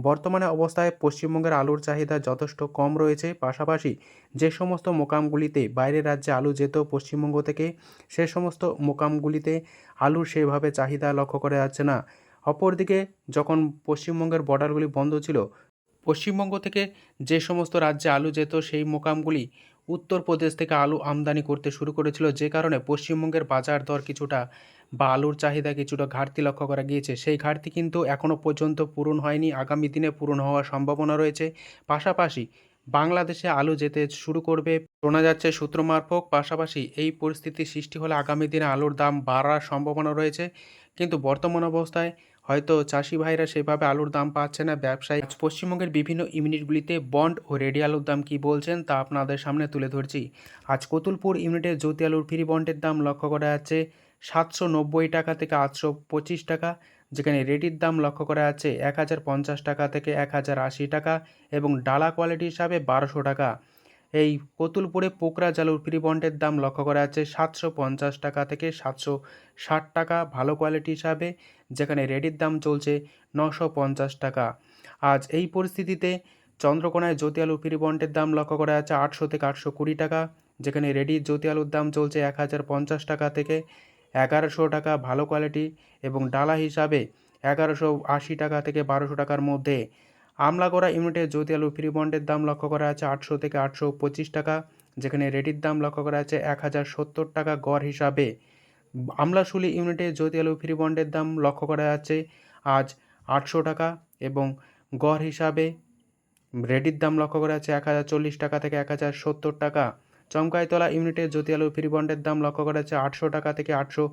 বর্তমানে অবস্থায় পশ্চিমবঙ্গের আলুর চাহিদা যথেষ্ট কম রয়েছে। পাশাপাশি যে সমস্ত মোকামগুলিতে বাইরের রাজ্যে আলু যেত পশ্চিমবঙ্গ থেকে, সে সমস্ত মোকামগুলিতে আলুর সেভাবে চাহিদা লক্ষ্য করা যাচ্ছে না। অপরদিকে যখন পশ্চিমবঙ্গের বর্ডারগুলি বন্ধ ছিল, পশ্চিমবঙ্গ থেকে যে সমস্ত রাজ্যে আলু যেত সেই মোকামগুলি উত্তরপ্রদেশ থেকে আলু আমদানি করতে শুরু করেছিল। যে কারণে পশ্চিমবঙ্গের বাজার দর কিছুটা বা আলুর চাহিদা কিছুটা ঘাটতি লক্ষ্য করা গিয়েছে। সেই ঘাটতি কিন্তু এখনও পর্যন্ত পূরণ হয়নি। আগামী দিনে পূরণ হওয়ার সম্ভাবনা রয়েছে। পাশাপাশি বাংলাদেশে আলু যেতে শুরু করবে শোনা যাচ্ছে সূত্র মারফত। পাশাপাশি এই পরিস্থিতি সৃষ্টি হলে আগামী দিনে আলুর দাম বাড়ার সম্ভাবনা রয়েছে। কিন্তু বর্তমান অবস্থায় হয়তো চাষি ভাইরা সেভাবে আলুর দাম পাচ্ছে না, ব্যবসায়ী পশ্চিমবঙ্গের বিভিন্ন ইউনিটগুলিতে বন্ড ও রেডি আলুর দাম কী বলছেন তা আপনাদের সামনে তুলে ধরছি। আজ কতুলপুর ইউনিটের জ্যোতি আলুর ফ্রি বন্ডের দাম লক্ষ্য করা যাচ্ছে সাতশো নব্বই টাকা থেকে আটশো পঁচিশ টাকা, যেখানে রেডির দাম লক্ষ্য করা যাচ্ছে এক হাজার পঞ্চাশ টাকা থেকে এক হাজার আশি টাকা এবং ডালা কোয়ালিটি হিসাবে বারোশো টাকা। এই কতুলপুরে পোকরা জালুর ফ্রি বন্ডের দাম লক্ষ্য করা যাচ্ছে সাতশো পঞ্চাশ টাকা থেকে সাতশো ষাট টাকা ভালো কোয়ালিটি হিসাবে, যেখানে রেডির দাম চলছে নশো পঞ্চাশ টাকা। আজ এই পরিস্থিতিতে চন্দ্রকোনায় জ্যোতি আলু ফ্রি বন্ডের দাম লক্ষ্য করা যাচ্ছে আটশো থেকে আটশো কুড়ি টাকা, যেখানে রেডি জ্যোতি আলুর দাম চলছে এক হাজার পঞ্চাশ টাকা থেকে এগারোশো টাকা ভালো কোয়ালিটি এবং ডালা হিসাবে এগারোশো আশি টাকা থেকে বারোশো টাকার মধ্যে। আমলাগড়া ইউনিটে জ্যোতি আলু ফ্রি বন্ডের দাম লক্ষ্য করা আছে আটশো থেকে আটশো পঁচিশ টাকা, যেখানে রেডির দাম লক্ষ্য করা আছে এক হাজার সত্তর টাকা গড় হিসাবে। আমলাশুলি ইউনিটে জ্যোতি আলু ফ্রি বন্ডের দাম লক্ষ্য করা আছে আজ আটশো টাকা এবং গড় হিসাবে রেডির দাম লক্ষ্য করা আছে এক হাজার চল্লিশ টাকা থেকে এক হাজার সত্তর টাকা। চমকাইতলা ইউনিটে জ্যোতি আলু ফ্রি বন্ডের দাম লক্ষ্য করা যাচ্ছে আটশো টাকা থেকে আটশো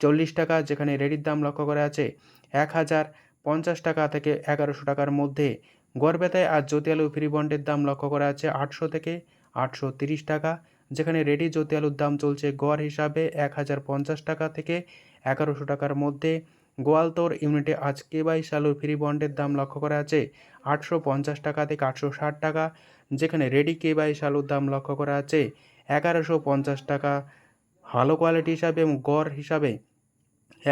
চল্লিশ টাকা, যেখানে রেডির দাম লক্ষ্য করা আছে এক হাজার পঞ্চাশ টাকা থেকে এগারোশো টাকার মধ্যে। গড়বেতায় আজ জ্যোতি আলু ফ্রি বন্ডের দাম লক্ষ্য করা আছে আটশো থেকে আটশো তিরিশ টাকা, যেখানে রেডি জ্যোতি আলুর দাম চলছে গড় হিসাবে এক হাজার পঞ্চাশ টাকা থেকে এগারোশো টাকার মধ্যে। গোয়ালতোর ইউনিটে আজ কে বাইশ আলুর ফ্রি বন্ডের দাম লক্ষ্য করা আছে আটশো পঞ্চাশ টাকা থেকে আটশো ষাট টাকা, যেখানে রেডি কে বাইশ আলুর দাম লক্ষ্য করা আছে এগারোশো পঞ্চাশ টাকা। ভালো কোয়ালিটি হিসাবে এবং গড় হিসাবে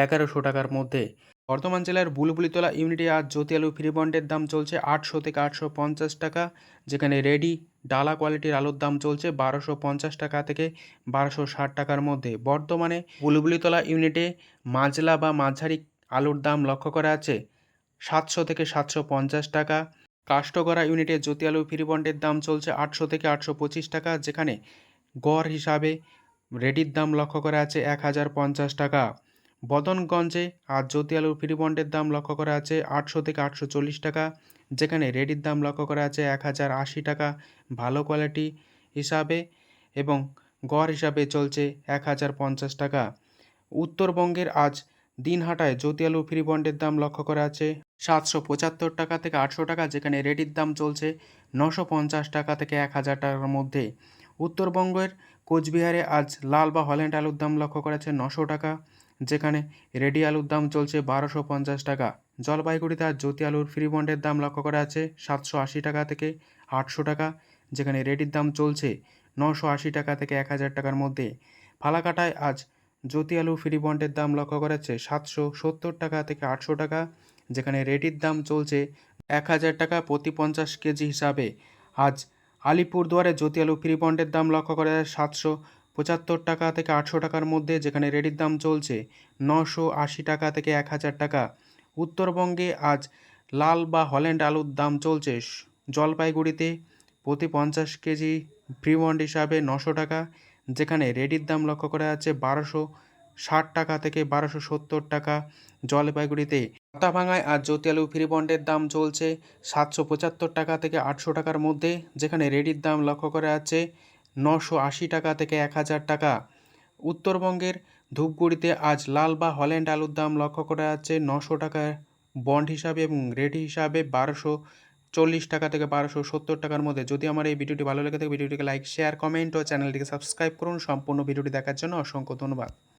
এগারোশো টাকার মধ্যে। বর্ধমান জেলার বুলবুলিতলা ইউনিটে আজ জ্যোতি আলু ফ্রি বন্ডের দাম চলছে আটশো থেকে আটশো পঞ্চাশ টাকা, যেখানে রেডি ডালা কোয়ালিটির আলুর দাম চলছে বারোশো পঞ্চাশ টাকা থেকে বারোশো ষাট টাকার মধ্যে। বর্তমানে বুলবুলিতলা ইউনিটে মাঝলা বা মাঝারি আলুর দাম লক্ষ্য করা আছে সাতশো থেকে সাতশো পঞ্চাশ টাকা। কাস্টকরা ইউনিটে জ্যোতি আলু ফ্রি বন্ডের দাম চলছে আটশো থেকে আটশো পঁচিশ টাকা, যেখানে গড় হিসাবে রেডির দাম লক্ষ্য করা আছে এক হাজার পঞ্চাশ টাকা। বদনগঞ্জে আজ জ্যোতি আলুর ফ্রি বন্ডের দাম লক্ষ্য করা আছে আটশো থেকে আটশো চল্লিশ টাকা। যেখানে রেডির দাম লক্ষ্য করা আছে এক হাজার আশি টাকা। ভালো কোয়ালিটি হিসাবে এবং গড় হিসাবে চলছে এক হাজার পঞ্চাশ টাকা। উত্তরবঙ্গের আজ দিনহাটায় জ্যোতি আলু ফ্রি বন্ডের দাম লক্ষ্য করা আছে সাতশো পঁচাত্তর টাকা থেকে আটশো টাকা। যেখানে রেডির দাম চলছে নশো পঞ্চাশ টাকা থেকে এক হাজার টাকার মধ্যে। উত্তরবঙ্গের কোচবিহারে আজ লাল বা হল্যান্ড আলুর দাম লক্ষ্য করা আছে নশো টাকা। যেখানে রেডি আলুর দাম চলছে বারোশো পঞ্চাশ টাকা। জলপাইগুড়িতে আজ জ্যোতি আলুর ফ্রি বন্ডের দাম লক্ষ্য করা আছে সাতশো আশি টাকা থেকে আটশো টাকা, যেখানে রেডির দাম চলছে নশো আশি টাকা থেকে এক হাজার টাকার মধ্যে। ফালাকাটায় আজ জ্যোতি আলু ফ্রি বন্ডের দাম লক্ষ্য করা যাচ্ছে সাতশো সত্তর টাকা থেকে আটশো টাকা, যেখানে রেডির দাম চলছে এক হাজার টাকা প্রতি পঞ্চাশ কেজি হিসাবে। আজ আলিপুরদুয়ারে জ্যোতি আলু ফ্রি বন্ডের দাম লক্ষ্য করা যায় সাতশো পঁচাত্তর টাকা থেকে আটশো টাকার মধ্যে, যেখানে রেডির দাম চলছে নশো আশি টাকা থেকে এক হাজার টাকা। উত্তরবঙ্গে আজ লাল বা হল্যান্ড আলুর দাম চলছে জলপাইগুড়িতে প্রতি পঞ্চাশ কেজি ফ্রি বন্ড হিসাবে নশো টাকা, যেখানে রেডির দাম লক্ষ্য করা যাচ্ছে বারোশো ষাট টাকা থেকে বারোশো সত্তর টাকা জলপাইগুড়িতে। ভাঙায় আজ জ্যোতি আলু ফ্রি বন্ডের দাম চলছে সাতশো পঁচাত্তর টাকা থেকে আটশো টাকার মধ্যে, যেখানে রেডির দাম লক্ষ্য করা যাচ্ছে নশো আশি টাকা থেকে এক হাজার টাকা। উত্তরবঙ্গের ধূপগুড়িতে আজ লাল বা হল্যান্ড আলুর দাম লক্ষ্য করা যাচ্ছে। নশো টাকার বন্ড হিসাবে এবং রেট হিসাবে বারোশো চল্লিশ টাকা থেকে বারোশো সত্তর টাকার মধ্যে। যদি আমার এই ভিডিওটি ভালো লেগে থাকে, ভিডিওটিকে লাইক শেয়ার কমেন্ট ও চ্যানেলটিকে সাবস্ক্রাইব করুন। সম্পূর্ণ ভিডিওটি দেখার জন্য অসংখ্য ধন্যবাদ।